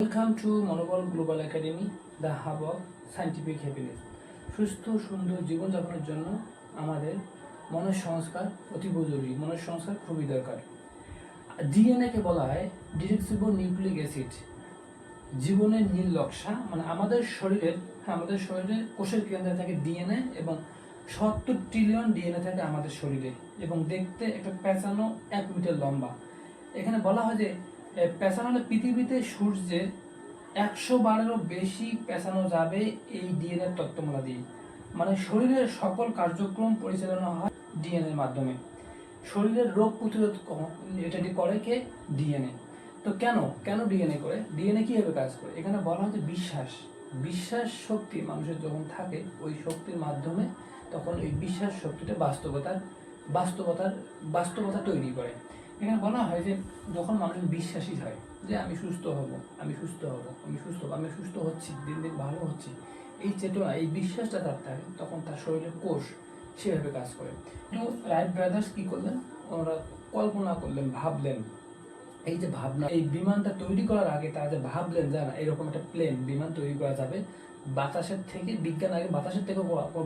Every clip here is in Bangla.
Welcome to Monobol global academy the hub of scientific happiness সুস্থ, সুন্দর জীবনযাপনের জন্য আমাদের মনের সংস্কার অতীব জরুরি। মনের সংস্কার খুবই দরকার। ডিএনএকে বলা হয় ডিরেক্সিবল নিউক্লিক অ্যাসিড। জীবনের নীল নকশা মানে আমাদের শরীরের হ্যাঁ আমাদের শরীরের কোষের কেন্দ্রে থাকে ডিএনএ এবং সত্তর ট্রিলিয়ন ডিএনএ থাকে আমাদের শরীরে এবং দেখতে একটা পেঁচানো এক মিটার লম্বা। এখানে বলা হয় যে পেঁচানো পৃথিবীতে সূর্যের একশো বারেরও বেশি পেঁচানো যাবে এই ডিএনএ তত্ত্বমালা দিয়ে। মানে শরীরের সকল কার্যক্রম পরিচালনা হয় ডিএনএর মাধ্যমে। শরীরের রোগ প্রতিরোধ এটা করে কে? ডিএনএ। তো কেন? কেন ডিএনএ করে? ডিএনএ কীভাবে কাজ করে? এখানে বলা হচ্ছে বিশ্বাস। বিশ্বাস শক্তি মানুষের যখন থাকে, ওই শক্তির মাধ্যমে তখন এই বিশ্বাস শক্তিটা বাস্তবতার বাস্তবতার, বাস্তবতা তৈরি করে। এখানে বলা হয় যে যখন মানুষ বিশ্বাসী হয় যে আমি সুস্থ হব, আমি সুস্থ হব, আমি সুস্থ আমি সুস্থ হচ্ছি, দিন দিন ভালো হচ্ছি, এই চেতনা, এই বিশ্বাসটা তার থাকে তখন তার শরীরের কোষ সেভাবে কাজ করে। কিন্তু রাইট ব্রাদার্স কি করলেন? ওনারা কল্পনা করলেন, ভাবলেন, এই যে ভাবনা, এই বিমানটা তৈরি করার আগে তারা যে ভাবলেন যে না, এরকম একটা প্লেন বিমান তৈরি করা যাবে, বাতাসের থেকে, বিজ্ঞান আগে বাতাসের থেকে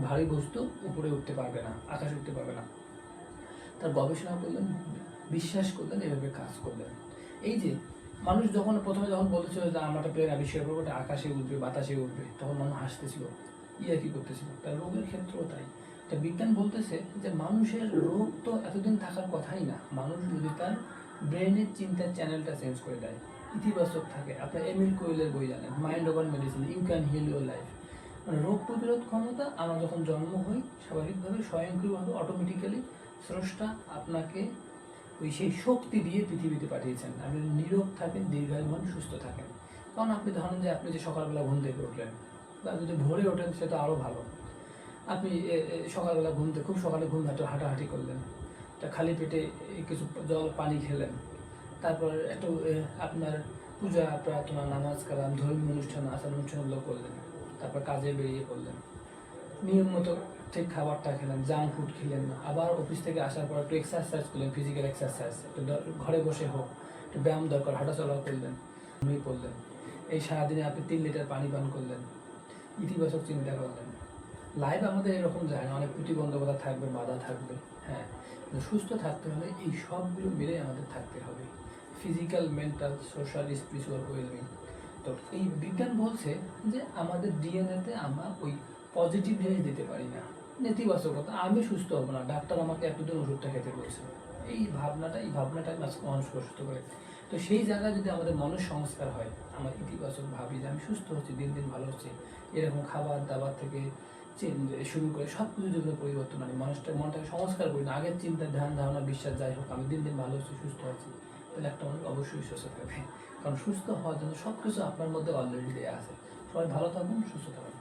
ভারী বস্তু উপরে উঠতে পারবে না, আকাশে উঠতে পারবে না। তার গবেষণা করলেন বিশ্বাস করলেন, এভাবে কাজ করলেন। এই যে, মানুষ যখন প্রথমে যখন বলতেছিল যে আমরা একটা প্লেন আবিষ্কার করব ওটা আকাশে উঠবে, বাতাসে উঠবে, তখন মানুষ হাসতেছিল, ইয়া কি করতেছিল? তার রোগের ক্ষেত্রেও তাই। তা বিজ্ঞান বলতেছে যে মানুষের রোগ তো এতদিন থাকার কথাই না। মানুষ যদি তার ব্রেনের চিন্তার চ্যানেলটা চেঞ্জ করে দেয়, ইতিবাচক থাকে। আপনার এমিল কোয়েলের বই জানেন, mind over medicine, you can heal your life. মানে রোগ প্রতিরোধ ক্ষমতা, আমরা যখন জন্ম হই, স্বাভাবিকভাবে, স্বয়ংক্রিয়ভাবে, অটোমেটিক্যালি স্রষ্টা আপনাকে ওই সেই শক্তি দিয়ে পৃথিবীতে পাঠিয়েছেন। আপনি নীরব থাকেন দীর্ঘায়ু হন সুস্থ থাকেন। কারণ আপনি ধরেন যে আপনি যে সকালবেলা ঘুম থেকে উঠলেন বা যদি ভোরে ওঠেন, সেটা আরও ভালো। আপনি সকালবেলা ঘুম থেকে, খুব সকালে ঘুম থেকে হাঁটাহাঁটি করলেন। তা খালি পেটে কিছু জল, পানি খেলেন। তারপর একটু আপনার পূজা, প্রার্থনা, নামাজ, কালাম, ধর্মীয় অনুষ্ঠান আচার অনুষ্ঠানগুলো করলেন। তারপর কাজে বেরিয়ে পড়লেন। নিয়ম মতো ঠিক খাবারটা খেলেন জাঙ্ক ফুড খেলেন, আবার অফিস থেকে আসার পর একটু এক্সারসাইজ করলেন ফিজিক্যাল এক্সারসাইজ একটু ঘরে বসে হোক, একটু ব্যায়াম দরকার, হাঁটাচলা করলেন, ঘুমিয়ে পড়লেন। এই সারাদিনে আপনি তিন লিটার পানি পান করলেন, ইতিবাচক চিন্তা করলেন। লাইফ আমাদের এরকম যায় না, অনেক প্রতিবন্ধকতা থাকবে, বাধা থাকবে হ্যাঁ। সুস্থ থাকতে হলে এই সবগুলো মিলে আমাদের থাকতে হবে। Physical mental social spiritual wellbeing তো এই বিজ্ঞান বলছে যে আমাদের ডিএনএতে আমরা ওই পজিটিভ জিনিস দিতে পারি না। নেতিবাচকতা, আমি সুস্থ হব না। ডাক্তার আমাকে এতদিন ওষুধটা খেতে বলছে এই ভাবনাটা এই ভাবনাটা আজকে মানুষকে অসুস্থ করে। তো সেই জায়গায় যদি আমাদের মনের সংস্কার হয়, আমার ইতিবাচক ভাবি যে আমি সুস্থ হচ্ছি, দিন দিন ভালো হচ্ছে, এরকম খাবার দাবার থেকে শুরু করে সব কিছু যেগুলো পরিবর্তন আনি মানুষটা মনটাকে সংস্কার করি না। আগের চিন্তা, ধ্যান, ধারণা, বিশ্বাস যাই হোক, আমি দিন দিন ভালো হচ্ছি, সুস্থ আছি তাহলে একটা মানুষ অবশ্যই সুস্থ থাকবে। কারণ সুস্থ হওয়ার জন্য সব কিছু আপনার মধ্যে অলরেডি দেওয়া আছে। সবাই ভালো থাকুন, সুস্থ থাকুন।